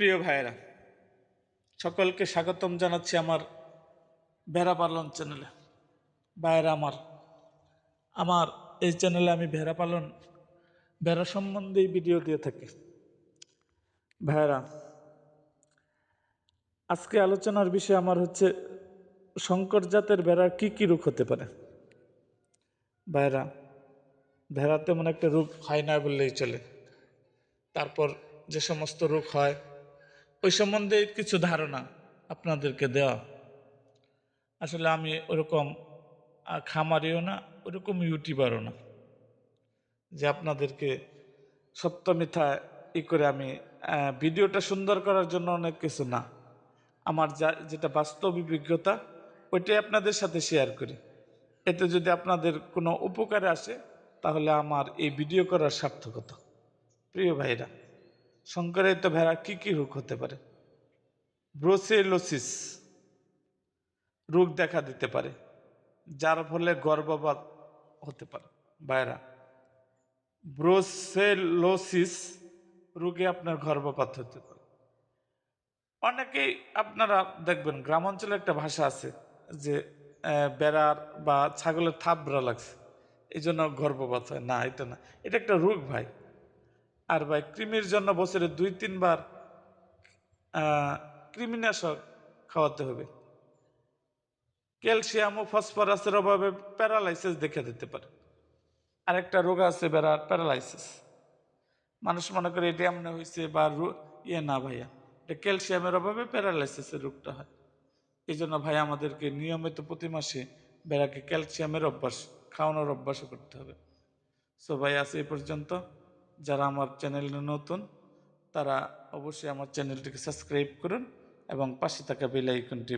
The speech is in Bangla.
প্রিয় ভাইয়েরা, সকলকে স্বাগতম জানাচ্ছি আমার ভেড়া পালন চ্যানেলে। ভাইয়েরা, আমার আমার এই চ্যানেলে আমি ভেড়া পালন, ভেড়া সম্বন্ধেই ভিডিও দিয়ে থাকি। ভাইয়েরা, আজকে আলোচনার বিষয় আমার হচ্ছে শঙ্কর জাতের ভেড়ার কী কী রোগ হতে পারে। ভাইয়েরা, ভেড়া তেমন একটা রোগ হয় না বললেই চলে। তারপর যে সমস্ত রোগ হয় ওই সম্বন্ধে কিছু ধারণা আপনাদেরকে দেওয়া। আসলে আমি ওরকম খামারিও না, ওরকম ইউটিউবারও না। যে আপনাদেরকে সত্য মিথ্যা ই করে আমি ভিডিওটা সুন্দর করার জন্য অনেক কিছু না। আমার যা, যেটা বাস্তব অভিজ্ঞতা, ওইটাই আপনাদের সাথে শেয়ার করি। এতে যদি আপনাদের কোনো উপকারে আসে, তাহলে আমার এই ভিডিও করার সার্থকতা। প্রিয় ভাইরা সংক্রামিত ভেড়া কি কি রোগ হতে পারে? ব্রোসেলোসিস রোগ দেখা দিতে পারে, যার ফলে গর্ভপাত হতে পারে ভাইরা ব্রোসেলোসিস রোগে আপনার গর্ভপাত হতে পারে। অনেকেই আপনারা দেখবেন গ্রাম অঞ্চলে একটা ভাষা আছে যে বেড়ার বা ছাগলের থাবড়া লাগছে এই জন্য গর্ভপাত হয়। না, এটা না, এটা একটা রোগ ভাই। আর ভাই, কৃমির জন্য বছরে দুই, তিনবার কৃমিনাশক খাওয়াতে হবে। ক্যালসিয়াম ও ফসফরাসের অভাবে প্যারালাইসিস দেখা দিতে পারে। আরেকটা রোগ আছে বেড়ার প্যারালাইসিস। মানুষ মনে করে এটা এমন হয়েছে বা ইয়ে না ভাইয়া, এটা ক্যালসিয়ামের অভাবে প্যারালাইসিসের রোগটা হয়। এই জন্য ভাই, আমাদেরকে নিয়মিত প্রতি মাসে বেড়াকে ক্যালসিয়ামের অভ্যাস, খাওয়ানোর অভ্যাসও করতে হবে। সো ভাই, আজ এই পর্যন্ত। যারা আমার চ্যানেলে নতুন, তারা অবশ্যই আমার চ্যানেলটিকে সাবস্ক্রাইব করুন এবং পাশে থাকা বেল আইকনটি